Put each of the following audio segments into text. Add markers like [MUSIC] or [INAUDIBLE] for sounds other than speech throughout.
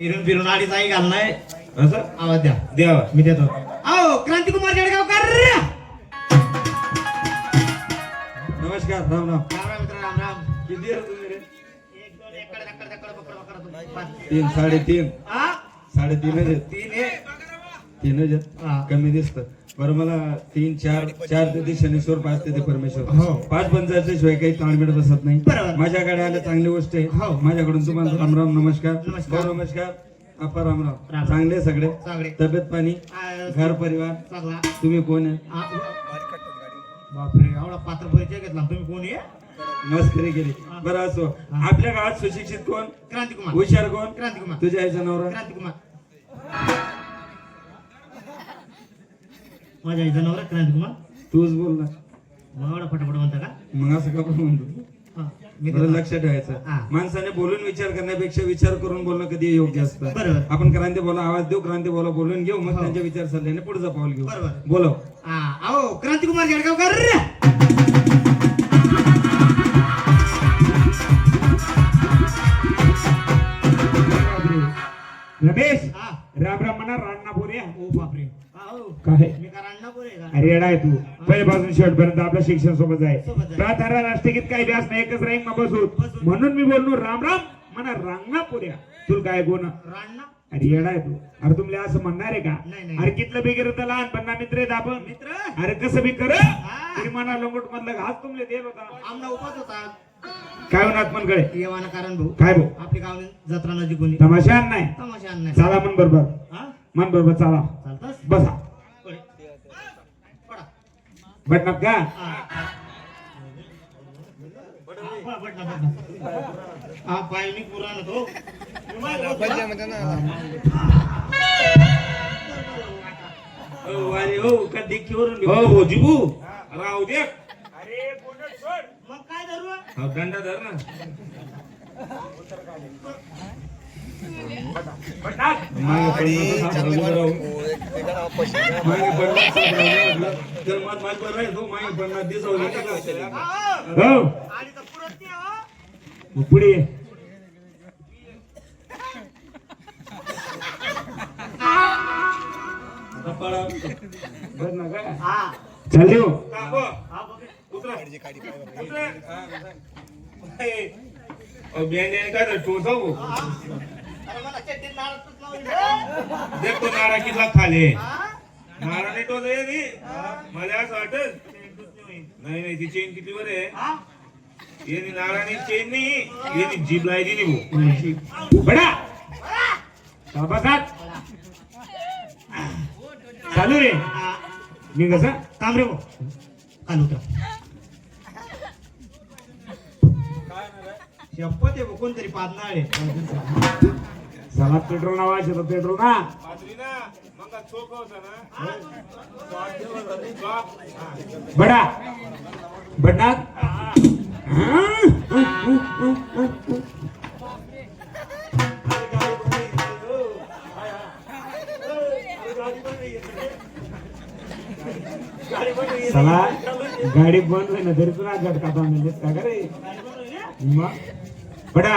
फिरून फिरून अडीच आई घालणार असं आवाज द्या. द्यावा मी देतो. आओ क्रांतिकुमार जळगावकर राम नमस्कार राम राम. राम मित्र राम राम. किती तुम्ही रे? एक दोन एकडे दकडे दकडे बकडे बकडे दोन, पाच. तीन साडेतीन. हा? आहेत. तीन हे. तीनच हा. आहेत कमी दिसत. बरं मला तीन चार चार ते शनीश्वर पाच ते परमेश्वर. हो. पाच पंचायतच्या शिवाय काही ताळमेळ बसत नाही. माझ्याकडे आले चांगली गोष्ट आहे. हो. माझ्याकडून तुम्हाला राम राम नमस्कार. नमस्कार. आपा राम राम. चांगले सगळे? तब्येत पाणी? घर परिवार? तुम्ही कोण आहे? बापरे एवढा पात्र परिचय घेतला. तुम्ही कोणी आहे? मस्करी केली बरं असो. आपल्या गावात सुशिक्षित कोण? क्रांतिकुमार. हुशार कोण? क्रांतिकुमार. तुझ्या आईचा नवरा? क्रांतिकुमार. माझ्या आईचं नाव रे क्रांतिकुमार तूच बोल ना मग एवढा फटाफट म्हणता का मग असं का पण म्हणतो? हा, मी बरं. लक्ष ठेवायचं हा. माणसाने बोलून विचार करण्यापेक्षा विचार करून बोलणं कधी योग्य असतं बरोबर. आपण क्रांती बोला आवाज देऊ क्रांती बोला बोलून घेऊ मग हो. त्यांच्या विचार सल्ल्याने पुढचा पाऊल घेऊ बरोबर. बोलव हा, आओ क्रांतिकुमार जळगावकर रमेश हा. राम राम म्हणा राण्णापुऱ्या ओ बापरे हा, हो. काय मी राण्णापूर आहे तू. पहिल्यापासून शेवटपर्यंत आपलं शिक्षण सोबत आहे. प्रार्थना राष्ट्रगीत काही व्यास नाही एकच राहील बसूत बसूत. म्हणून मी बोललो राम राम म्हणा रांगणापुऱ्या तुला काय अरे येडा आहे तू. अरे तुमले असं म्हणणार आहे का. अरे कितलं बिगर तर लहानपणा मित्र आहेत आपण. मित्र? अरे कसं बी कर. मना लंगोट मधलं घास तुमले देत होता. आमना उपास होता. काय होणार मनकडे येवाना कारण भाऊ. काय भाऊ? आपली गाव जत्रा नजीक कोणी तमाशा नाही. तमाशा नाही. चला मन बरोबर. मन बरोबर चला. चालतंस? बसा. बटनात का? हा. हा, बट ना, बट ना. हा पाय मी पुरा तो. हो, अरे हो का देखीवरून हो हो जिबू. राहू दे. मग काय धरू? हो, दंडा धर ना. पुढे ये. काय तर टोचा देख तो नाडा कितला खाले? नाडा नाही टोचा आहे नी. मला असं वाटत नाही नाही ती चेन किती वर आहे? येणी नाडाने चेन नाही येणी जीभ लायली नाही भाऊ बडा चालू रे हा. मी कसं थांब रे भाऊ. खाली उतरा. शपथ आहे कोणतरी पादनाळ आहे चला पेट्रोल नावा शेतात पेट्रोल. ना? बडा. बडनाथ चला गाडी बंद होईल ना तरी तुला झटका बांधलेस का रे मग. बडा.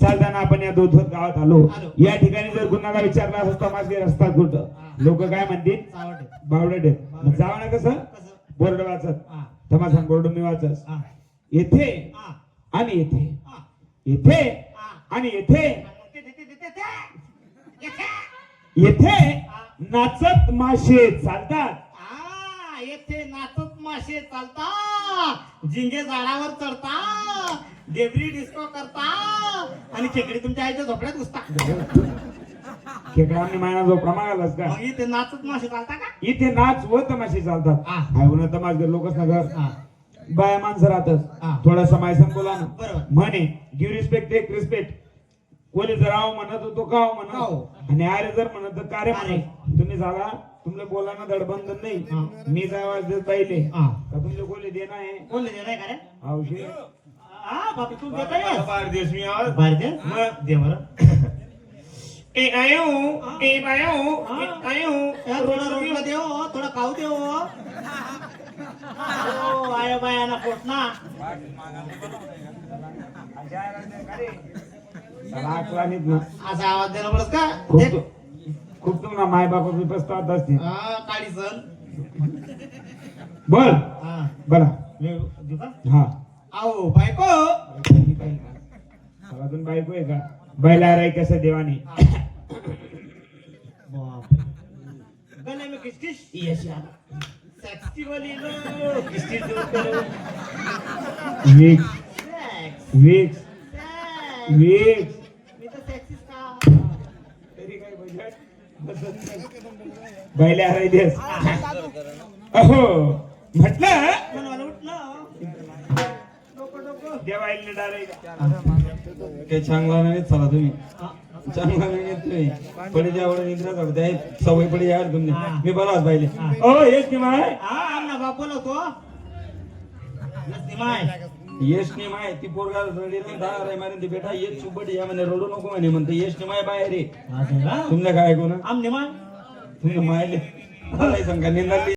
चालताना आपण या दोन गावात आलो. या ठिकाणी जर कुणाला विचारला असता माझे रस्ता कुठं. लोक काय म्हणतील. बावडट. मग जावं ना कसं? बोर्ड वाचत तमासान बोर्ड मी वाचस हा. येथे आणि येथे. येथे आणि येथे. येथे. नाचत माशे चालतात. आ, येथे नाचत मासे चालता झिंगे झाडावर चढता डेबरी डिस्को करता आणि खेकडी तुमच्या आईच्या झोपड्यात घुसता खेकडांनी मायना जो प्रमाणालाच का? मग इथे नाचत मासे चालता का? इथे नाच व तमाशे चालतात. हा. हाय उन्हा तमाशगर लोकच नगर हा. बाया माणसं राहतच हा. थोडासा मायसन बोला ना. बरोबर. म्हणे गिव्ह रिस्पेक्ट टेक रिस्पेक्ट कोणी जर आव म्हणत होतो का म्हणत. काव. आणि अरे जर म्हणत तर का रे का रे? म्हणत? तुम्ही झाला तुमले बोलाना धडबंधन नाही. हा. मी आवाज देत पाहिले. हा. का तुमले कोणी देणं आहे? कोण देणार आहे का रे औषध हा बापू तू देताय? बाहेर देश मी आवाज बाहेर दे मग. दे बरं. ए आयो ए बायो ए आयो या थोडा रोटला देव थोडा खाऊ देव. [LAUGHS] हो आया बाया ना पोट ना असा आवाज देणं पडत का? तुम्हाला माय बापा बी पस्तावत असते हा, काळी सण बोल. हा. बोला. हा. आओ बायको. अजून बायको आहे का? बैला राय कसं देवाने? बापरे. गले में किस किस यस यार सेक्सी वाली लो किस किस जो करो week sex week sex week मी तर सेक्सीच का तरी काय बजेट बैला राय देस अहो म्हटलं? काही चांगला नाही चला तुम्ही. चांगला नाही तुम्ही. पडे ज्यावर निद्रा सवय पडे यार तुमने मी बराच पाहिले. ओ हेच की माय हा आमना बाप बोलवतो. निमाय. यश ने माय ती पोरगा रडीला दहा राय मारे ती बेटा. येत चुबट या म्हणे रडू नको म्हणे म्हणते यश ने माय बाहेर रे असं का? तुमल्या काय कोण आम निमाय तुम्ही मायले. मला सांगा निंदाली